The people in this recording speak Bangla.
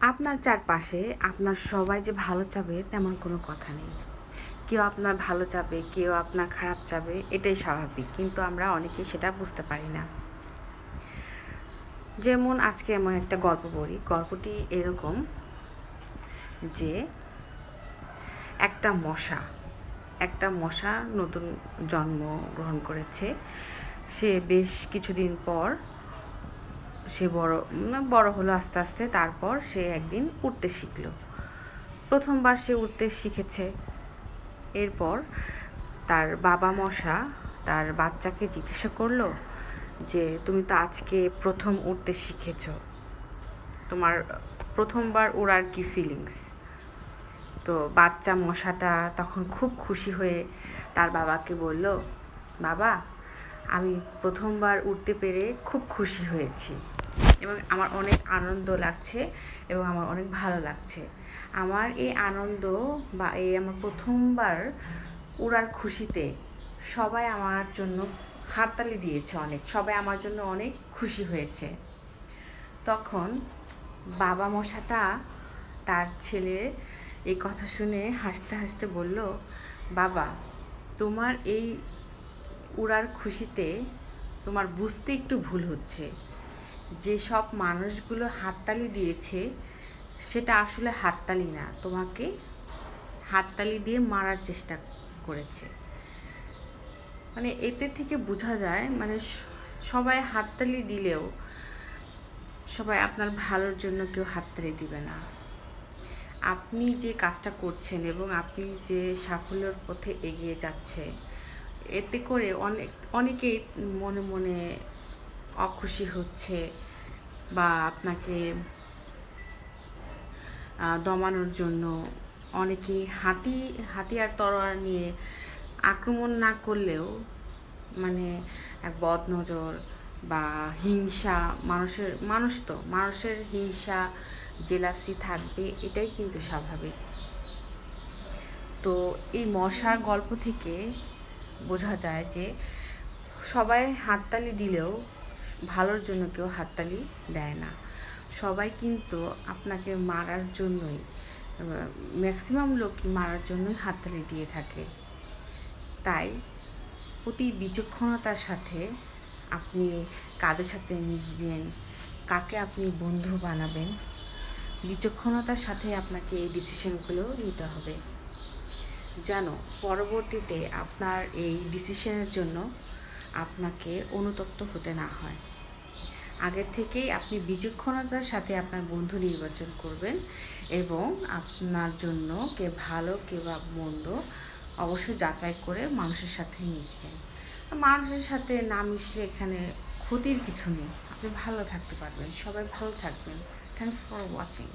আপনার চারপাশে, আপনার সবাই যে ভালো চাবে তেমন কোনো কথা নেই। কেউ আপনার ভালো চাবে, কেউ আপনার খারাপ চাবে, এটাই স্বাভাবিক। কিন্তু আমরা অনেকেই সেটা বুঝতে পারি না। যেমন আজকে এমন একটা গল্প পড়ি। গল্পটি এরকম যে, একটা মশা একটা মশা নতুন জন্ম গ্রহণ করেছে। সে বেশ কিছুদিন পর সে বড় বড় হলো আস্তে আস্তে। তারপর সে একদিন উঠতে শিখল। প্রথমবার সে উঠতে শিখেছে। এরপর তার বাবা মশা তার বাচ্চাকে জিজ্ঞাসা করল যে, তুমি তো আজকে প্রথম উঠতে শিখেছ। তোমার প্রথমবার ওড়ার কি ফিলিংস তো বাচ্চা মশাটা তখন খুব খুশি হয়ে তার বাবাকে বলল, বাবা, আমি প্রথমবার উঠতে পেরে খুব খুশি হয়েছি। এবং আমার অনেক আনন্দ লাগছে এবং আমার অনেক ভালো লাগছে। আমার এই আনন্দ বা এই আমার প্রথমবার উড়ার খুশিতে সবাই আমার জন্য হাততালি দিয়েছে অনেক, সবাই আমার জন্য অনেক খুশি হয়েছে। তখন বাবা মশাটা তার ছেলে এই কথা শুনে হাসতে হাসতে বলল, বাবা, তোমার এই উড়ার খুশিতে তোমার বুঝতে একটু ভুল হচ্ছে। যে সব মানুষগুলো হাততালি দিয়েছে, সেটা আসলে হাততালি না, তোমাকে হাততালি দিয়ে মারার চেষ্টা করেছে। মানে এতে থেকে বোঝা যায় মানে সবাই হাততালি দিলেও সবাই আপনার ভালোর জন্য কেউ হাততালি দিবে না। আপনি যে কাজটা করছেন এবং আপনি যে সাফল্যের পথে এগিয়ে যাচ্ছে, এতে করে অনেক, অনেকেই মনে মনে অখুশি হচ্ছে বা আপনাকে দমানোর জন্য অনেকেই হাতি হাতিয়ার তরোয়ার নিয়ে আক্রমণ না করলেও মানে এক বদ নজর বা হিংসা মানুষের, মানুষ তো, মানুষের হিংসা, জেলাসি থাকবে, এটাই কিন্তু স্বাভাবিক। তো এই মশার গল্প থেকে বোঝা যায় যে সবাই হাততালি দিলেও ভালোর জন্য কেউ হাততালি দেয় না। সবাই কিন্তু আপনাকে মারার জন্যই ম্যাক্সিমাম লোকই মারার জন্যই হাততালি দিয়ে থাকে। তাই অতি বিচক্ষণতার সাথে আপনি কাদের সাথে মিশবেন, কাকে আপনি বন্ধু বানাবেন, বিচক্ষণতার সাথে আপনাকে এই ডিসিশনগুলো নিতে হবে। যেন পরবর্তীতে আপনার এই ডিসিশনের জন্য আপনাকে অনুতপ্ত হতে না হয়। আগের থেকেই আপনি বিচক্ষণতার সাথে আপনার বন্ধু নির্বাচন করবেন এবং আপনার জন্য কে ভালো, কে বা মন্দ অবশ্যই যাচাই করে মানুষের সাথে মিশবেন। মানুষের সাথে না মিশলে এখানে ক্ষতির কিছু নেই। আপনি ভালো থাকতে পারবেন, সবাই ভালো থাকবেন। Thanks for watching